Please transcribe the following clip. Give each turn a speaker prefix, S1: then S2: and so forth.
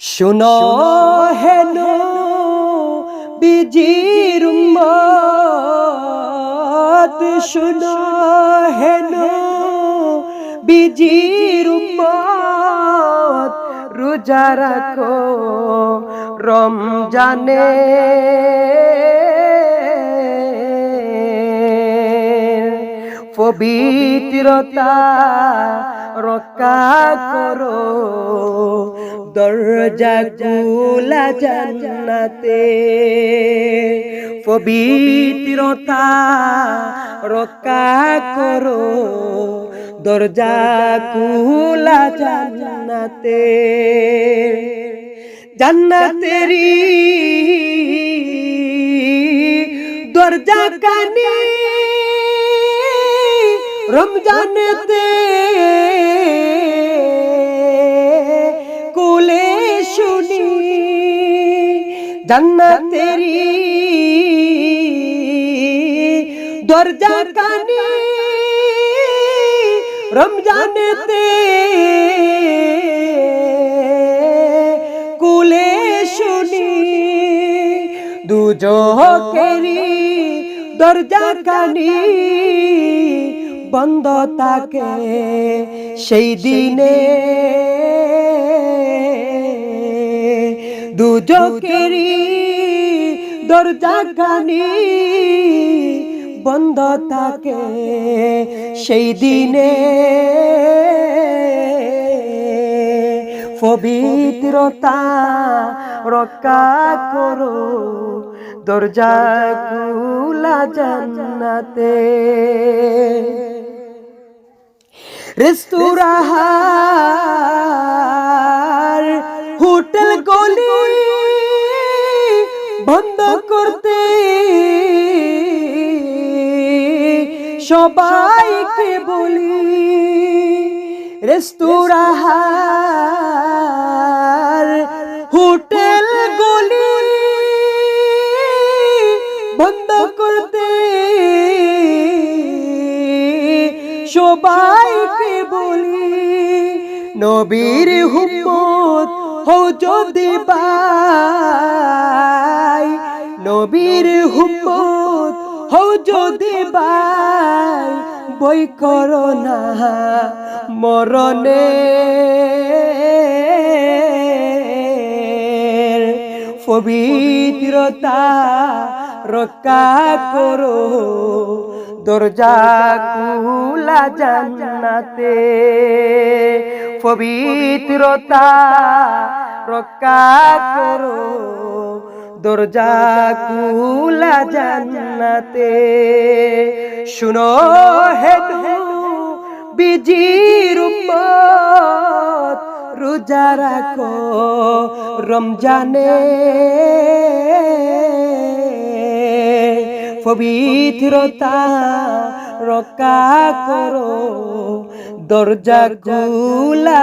S1: শুনো হেন বিজির উম্মত শুনো হেন বিজির উম্মত রোজা রাখো রমজানে। পবিত্রতা রক্ষা করো। দরজা কুলা জান্নাতে। পবিত্রতা রক্ষা করো। দরজা কুলা জান্নাতে। জান্নাতেরি দরজা কানে। রমজানেতে কোলে শুনি জান্নাতেরি দরজা কানে রমজানেতে কুলে শুনি দুজকেরি দরজা কানি বন্ধ থাকে সেই দিনে। দুজকেরি দরজা কানি বন্ধ থাকে সেই দিনে। পবিত্রতা রক্ষা করো, দরজা কুলা জান্নাতে। রেস্তোরাঁর হোটেল গলি বন্ধ করতে সবাইকে বলি রেস্তোরাঁর হোটেল গলি বন্ধ করতে সবাইকে বলি, নবীর হুম্মত হও যদি বাই, নবীর হুম্মত হও যদি বাই, বই করো না মরণে। পবিত্রতা রক্ষা করো। দরজা কুলা জান্নাতে। পবিত্রতা রক্ষা করো দরজা কুলা জান্নাতে। শুনো হে বিজির উম্মত, রোজা রাখো রমজানে। পবিত্রতা রক্ষা করো। দরজা কুলা